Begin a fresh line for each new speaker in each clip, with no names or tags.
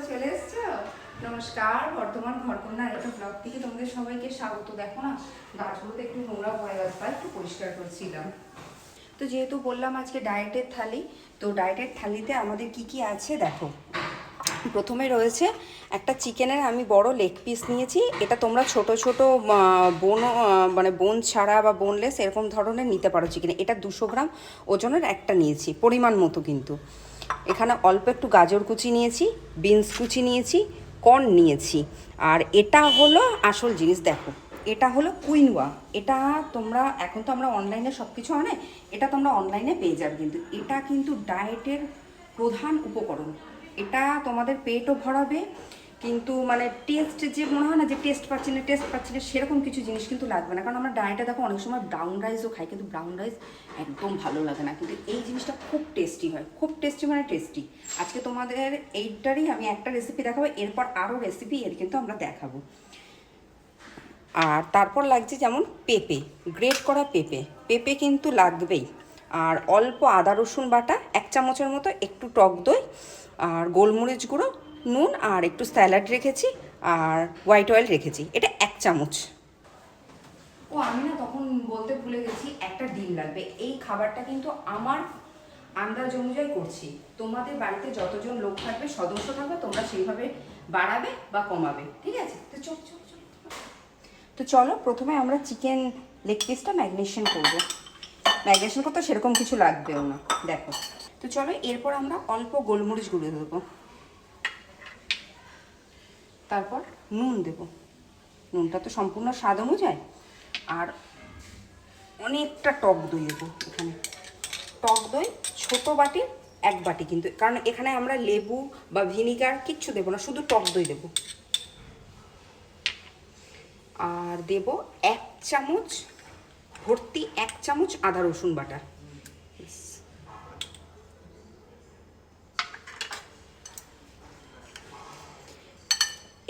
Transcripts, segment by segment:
তোমরা চলে এসছো? নমস্কার বর্তমান ঘরকন্যার একটা ব্লগ থেকে তোমাদের সবাইকে স্বাগত। দেখো না, গাছগুলোতে একটু নোংরা পড়ে গেছে, তাই একটু পরিষ্কার করছিলাম। তো যেহেতু বললাম আজকে ডায়েটের থালি, তো ডায়েটের থালিতে আমাদের কি কি আছে দেখো। প্রথমে রয়েছে একটা চিকেনের আমি বড় লেগ পিস নিয়েছি। এটা তোমরা ছোট ছোট বোন মানে বোন ছাড়া বা বোনলেস এরকম ধরনের নিতে পারো চিকেন। এটা দুশো গ্রাম ওজনের একটা নিয়েছি, পরিমাণ মতো কিন্তু। এখানে অল্প একটু গাজর কুচি নিয়েছি, বিনস কুচি নিয়েছি, কর্ন নিয়েছি। আর এটা হলো আসল জিনিস, দেখো, এটা হলো কুইনওয়া এটা তোমরা, এখন তো আমরা অনলাইনে সব কিছু আনে, এটা তোমরা অনলাইনে পেয়ে যাবে কিন্তু। এটা কিন্তু ডায়েটের প্রধান উপকরণ। এটা তোমাদের পেটও ভরাবে কিন্তু মানে টেস্ট যে মনে হয় না যে টেস্ট পাচ্ছি না টেস্ট পাচ্ছি না, সেরকম কিছু জিনিস কিন্তু লাগবে না। কারণ আমরা ডায়েটে দেখো অনেক সময় ব্রাউন রাইসও খাই, কিন্তু ব্রাউন রাইস একদম ভালো লাগে না। কিন্তু এই জিনিসটা খুব টেস্টি হয়, খুব টেস্টি মানে টেস্টি আজকে তোমাদের এইটারই আমি একটা রেসিপি দেখাবো, এরপর আরও রেসিপি এর কিন্তু আমরা দেখাবো। আর তারপর লাগছে যেমন পেঁপে গ্রেট করা পেঁপে। পেঁপে কিন্তু লাগবেই। আর অল্প আদা রসুন বাটা, এক চামচের মতো একটু টক দই আর গোলমরিচ গুঁড়ো নুন আর একটু স্যালাড রেখেছি আর হোয়াইট অয়েল রেখেছি। এটা এক চামচ। ও আমি না তখন বলতে ভুলে গেছি একটা ডিম লাগবে। এই খাবারটা কিন্তু আমার আন্দাজ অনুযায়ী করছি। তোমাদের বাড়িতে যতজন লোক থাকবে সদস্য থাকবে তোমরা সেইভাবে বাড়াবে বা কমাবে। ঠিক আছে? তো চল চল চল। তো চলো প্রথমে আমরা চিকেন লেগ পিসটা ম্যাগনেশন করব। ম্যাগনেশন করতে সেরকম কিছু লাগবেও না। দেখো। তো চলো এরপর আমরা অল্প গোলমরিচ গুঁড়ো দেবো। তারপর নুন দেব। নুনটা তো সম্পূর্ণ স্বাদ অনুযায়ী। আর অনেকটা টক দই দেবো এখানে। টক দই ছোট বাটির এক বাটি কিন্তু। কারণ এখানে আমরা লেবু বা ভিনিগার কিচ্ছু দেবো না, শুধু টক দই দেবো। আর দেব এক চামচ, ভর্তি এক চামচ আদা রসুন বাটা।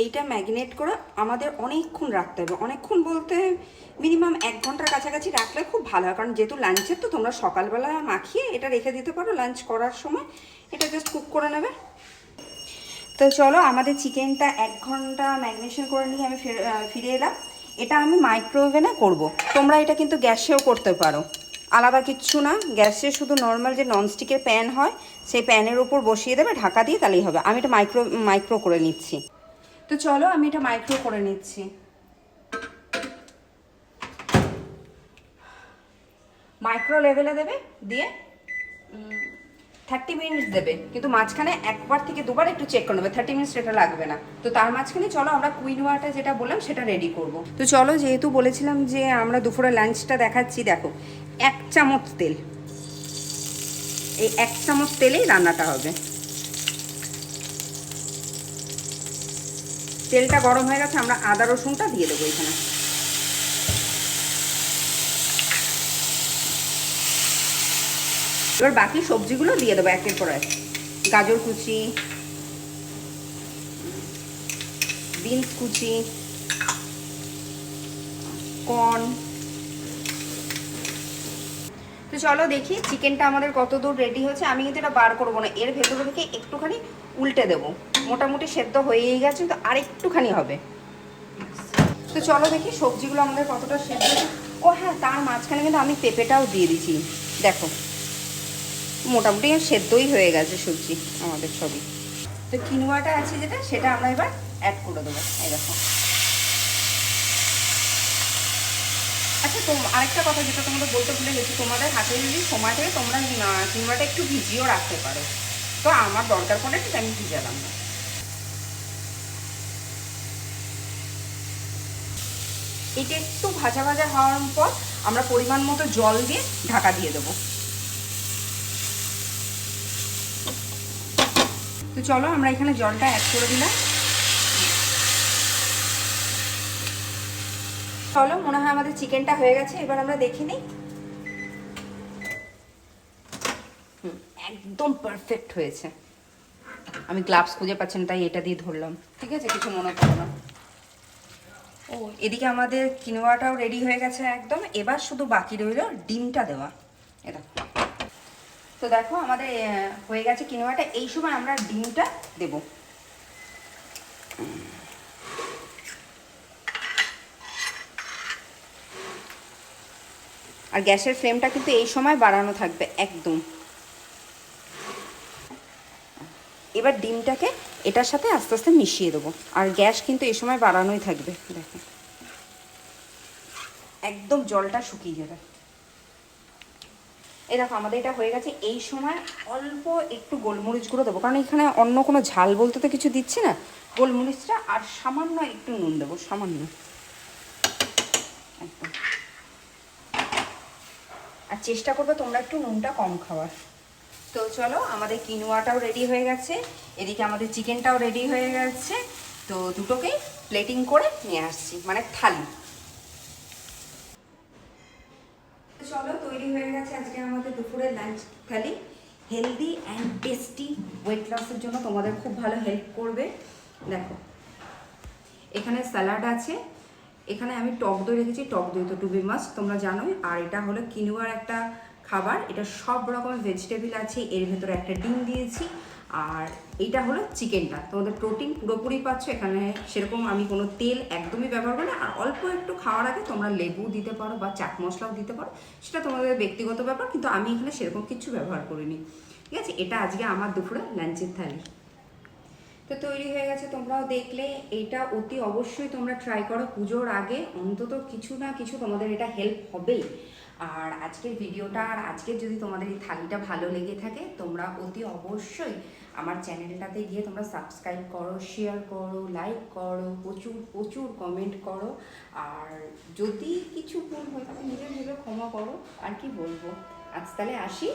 এইটা ম্যাগনেট করে আমাদের অনেকক্ষণ রাখতে হবে। অনেকক্ষণ বলতে মিনিমাম এক ঘণ্টার কাছাকাছি রাখলে খুব ভালো হয়। কারণ যেহেতু লাঞ্চের, তো তোমরা সকালবেলা মাখিয়ে এটা রেখে দিতে পারো লাঞ্চ করার সময়। এটা জাস্ট কুক করে নেবে। তো চলো আমাদের চিকেনটা এক ঘণ্টা ম্যাগনেশন করে নিয়ে আমি ফিরে এলাম। এটা আমি মাইক্রোওভেনে করব। তোমরা এটা কিন্তু গ্যাসেও করতে পারো। আলাদা কিচ্ছু না। গ্যাসে শুধু নর্মাল যে ননস্টিকের প্যান হয়, সেই প্যানের উপর বসিয়ে দেবে, ঢাকা দিয়ে তাহলেই হবে। আমি এটা মাইক্রো মাইক্রো করে নিচ্ছি। তো চলো আমি এটা মাইক্রো করে নিচ্ছি। মাইক্রো লেভেলে দেবে, দিয়ে থার্টি মিনিটস দেবে। কিন্তু মাঝখানে একবার থেকে দুবার একটু চেক করে নেবে থার্টি মিনিটস এটা লাগবে না। তো তার মাঝখানে চলো আমরা কুইনোয়াটা যেটা বললাম সেটা রেডি করব। তো চলো যেহেতু বলেছিলাম যে আমরা দুপুরে লাঞ্চটা দেখাচ্ছি, দেখো, এক চামচ তেল। এই এক চামচ তেলেই রান্নাটা হবে। তেলটা গরম হয়ে গেছে, আমরা আদা রসুনটা দিয়ে দেবো এখানে। এবার বাকি সবজিগুলো দিয়ে দেবো একের পর এক। গাজর কুচি, বিনস কুচি, কর্ন তো চলো দেখি চিকেনটা আমাদের কত দূর রেডি হয়েছে। আমি কিন্তু এটা বার করব না, এর ভেতরে থেকে একটুখানি উল্টে দেবো। মোটামুটি সেদ্ধ হয়েই গেছে, তো আর একটুখানি হবে। তো চলো দেখি সবজিগুলো আমাদের কতটা সেদ্ধ ও হ্যাঁ তার মাঝখানে কিন্তু আমি পেঁপেটাও দিয়ে দিচ্ছি দেখো, মোটামুটি সেদ্ধই হয়ে গেছে সবজি, আমাদের সবই তো কিনুয়াটা আছে যেটা, সেটা আমরা এবার অ্যাড করে দেবো। এই দেখো। আচ্ছা তো আরেকটা কথা যেটা তোমাদের বলতে ভুলে গেছি, তোমাদের হাতে যদি সময় থাকে, তোমরা কিনুয়াটা একটু ভিজিয়েও রাখতে পারো। তো আমার দরকার পড়ে ঠিক আমি ভিজালাম। না এটা একটু ভাজা ভাজা হওয়ার পর আমরা পরিমাণ মতো জল দিয়ে ঢাকা দিয়ে দেবো। তো চলো, আমরা এখানে জলটা অ্যাড করে দিলাম। চলো, মনে হয় আমাদের চিকেনটা হয়ে গেছে, এবার আমরা দেখে নিই। একদম পারফেক্ট হয়েছে। আমি গ্লাভস খুঁজে পাচ্ছি না তাই এটা দিয়ে ধরলাম। ঠিক আছে, কিছু মনে করো না। ও, এদিকে আমাদের কিনোয়াটাও রেডি হয়ে গেছে একদম। এবার শুধু বাকি রইল ডিমটা দেওয়া। এটা তো দেখো, আমাদের হয়ে গেছে কিনোয়াটা এই সময় আমরা ডিমটা দেব। আর গ্যাসের ফ্লেমটা কিন্তু এই সময় বাড়ানো থাকবে, একদম। এবার ডিমটাকে এটার সাথে আস্তে আস্তে মিশিয়ে দেবো। আর গ্যাস কিন্তু এই সময় বাড়ানোই থাকবে, দেখো। একদম জলটা শুকিয়ে যাবে। এই দেখো, আমাদের এটা হয়ে গেছে। এই সময় অল্প একটু গোলমরিচ গুঁড়ো দেবো, কারণ এখানে অন্য কোনো ঝাল বলতে তো কিছু দিচ্ছি না। গোলমরিচটা আর সামান্য একটু নুন দেবো, সামান্য। আর চেষ্টা করবে তোমরা একটু নুনটা কম খাওয়ার। তো চলো, আমাদের কিনোয়াটাও রেডি হয়ে গেছে। এদিকে আমাদের চিকেনটাও রেডি হয়ে গেছে। তো দুটোকেই প্লেটিং করে নিয়ে আসছি মানে থালি। চলো, তৈরি হয়ে গেছে আজকে আমাদের দুপুরের lunch thali. Healthy and tasty weight লসের জন্য তোমাদের খুব ভালো হেল্প করবে। দেখো, এখানে স্যালাড আছে। এখানে আমি টক দই রেখেছি, টক দই তো টুবি মাছ তোমরা জানোই। আর এটা হলো কিনুয়ার একটা খাবার, এটা সব রকমের ভেজিটেবল আছে, এর ভেতরে একটা ডিম দিয়েছি। আর এইটা হলো চিকেনটা। তোমাদের প্রোটিন পুরোপুরি পাচ্ছ, এখানে সেরকম আমি কোনো তেল একদমই ব্যবহার করি না। আর অল্প একটু খাওয়ার আগে তোমরা লেবু দিতে পারো বা চাট মশলাও দিতে পারো, সেটা তোমাদের ব্যক্তিগত ব্যাপার, কিন্তু আমি এখানে সেরকম কিছু ব্যবহার করিনি। ঠিক আছে, এটা আজকে আমার দুপুরে লাঞ্চের থালি। তো তৈরি হয়ে গেছে। তোমরাও দেখলে, এটা অতি অবশ্যই তোমরা ট্রাই করো। পুজোর আগে অন্তত কিছু না কিছু তোমাদের এটা হেল্প হবেই। আর আজকের ভিডিওটা আর আজকের যদি তোমাদের এই থালিটা ভালো লেগে থাকে, তোমরা অতি অবশ্যই আমার চ্যানেলটাতে গিয়ে তোমরা সাবস্ক্রাইব করো শেয়ার করো লাইক করো, প্রচুর প্রচুর কমেন্ট করো। আর যদি কিছু ভুল হয়, তাহলে নিজের ভেবে ক্ষমা করো। আর কি বলব? আজ তাহলে আসি।